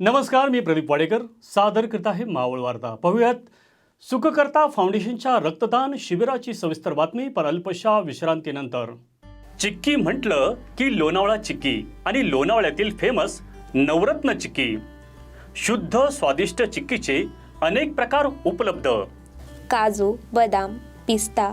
नमस्कार मी प्रदीप वाडेकर. सादर करत आहे मावळ वार्ता. पाहूयात सुखकर्ता फाउंडेशनच्या रक्तदान शिबिराची सविस्तर बातमी पर अल्पशा विश्रांतीनंतर. चिक्की म्हटलं की लोणावळा चिक्की आणि लोणावळ्यातील फेमस नवरत्न चिक्की. शुद्ध स्वादिष्ट चिक्कीचे अनेक प्रकार उपलब्ध. काजू बदाम पिस्ता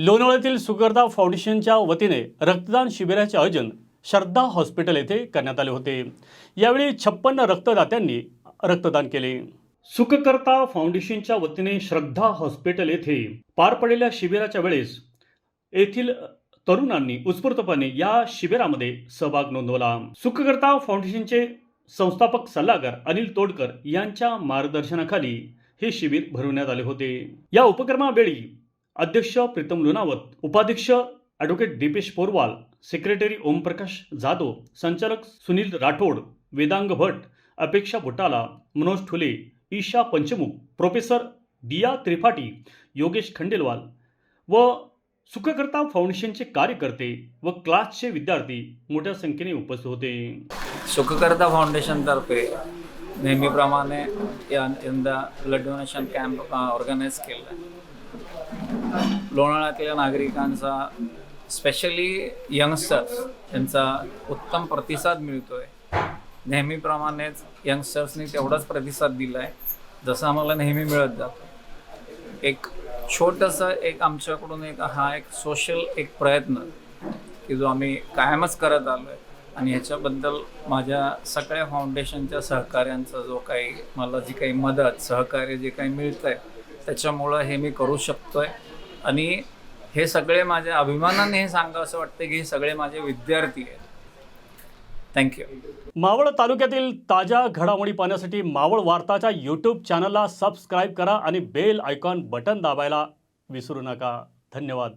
लोणावळ्यातील सुगर्दा फाउंडेशनच्या वतीने रक्तदान शिबिराचे आयोजन श्रद्धा हॉस्पिटल येथे करण्यात आले होते. यावेळी छप्पन्न रक्तदात्यांनी रक्तदान केले. सुखकर्ता फाउंडेशनच्या वतीने श्रद्धा हॉस्पिटल येथे पार पडलेल्या शिबिराच्या वेळेस येथील तरुणांनी उत्स्फूर्तपणे या शिबिरामध्ये सहभाग नोंदवला. सुखकर्ता फाउंडेशनचे संस्थापक सल्लागार अनिल तोडकर यांच्या मार्गदर्शनाखाली हे शिबिर भरवण्यात आले होते. या उपक्रमावेळी अध्यक्ष प्रीतम लोणावत उपाध्यक्ष ॲडव्होकेट दीपेश पोरवाल सेक्रेटरी ओमप्रकाश जाधव संचालक सुनील राठोड वेदांग भट अपेक्षा बुटाला मनोज ठुले ईशा पंचमुख प्रोफेसर दिया त्रिपाठी योगेश खंडेलवाल व सुखकर्ता फाउंडेशनचे कार्यकर्ते व क्लासचे विद्यार्थी मोठ्या संख्येने उपस्थित होते. सुखकर्ता फाउंडेशनतर्फे नेहमीप्रमाणे यंदा ब्लड डोनेशन कॅम्प ऑर्गनाईज केला लोणावळ्यातल्या नागरिकांचा स्पेशली यंगस्टर्स यांचा उत्तम प्रतिसाद मिळतोय. नेहमीप्रमाणेच यंगस्टर्सनी तेवढाच प्रतिसाद दिला आहे जसं आम्हाला नेहमी मिळत जातं. एक छोटंसं एक आमच्याकडून एक हा एक सोशल एक प्रयत्न की जो आम्ही कायमच करत आलो आहे आणि ह्याच्याबद्दल माझ्या सगळ्या फाउंडेशनच्या सहकार्यांचा जो काही मला जी काही मदत सहकार्य जे काही मिळतं आहे त्याच्यामुळं हे मी करू शकतो आहे आणि हे सगळे माझ्या अभिमानाने हे सांगा असं वाटतं की हे सगळे माझे विद्यार्थी आहेत. थँक्यू मावळ तालुक्यातील ताज्या घडामोडी पाहण्यासाठी मावळ वार्ताच्या यूट्यूब चॅनलला सबस्क्राईब करा आणि बेल आयकॉन बटन दाबायला विसरू नका. धन्यवाद.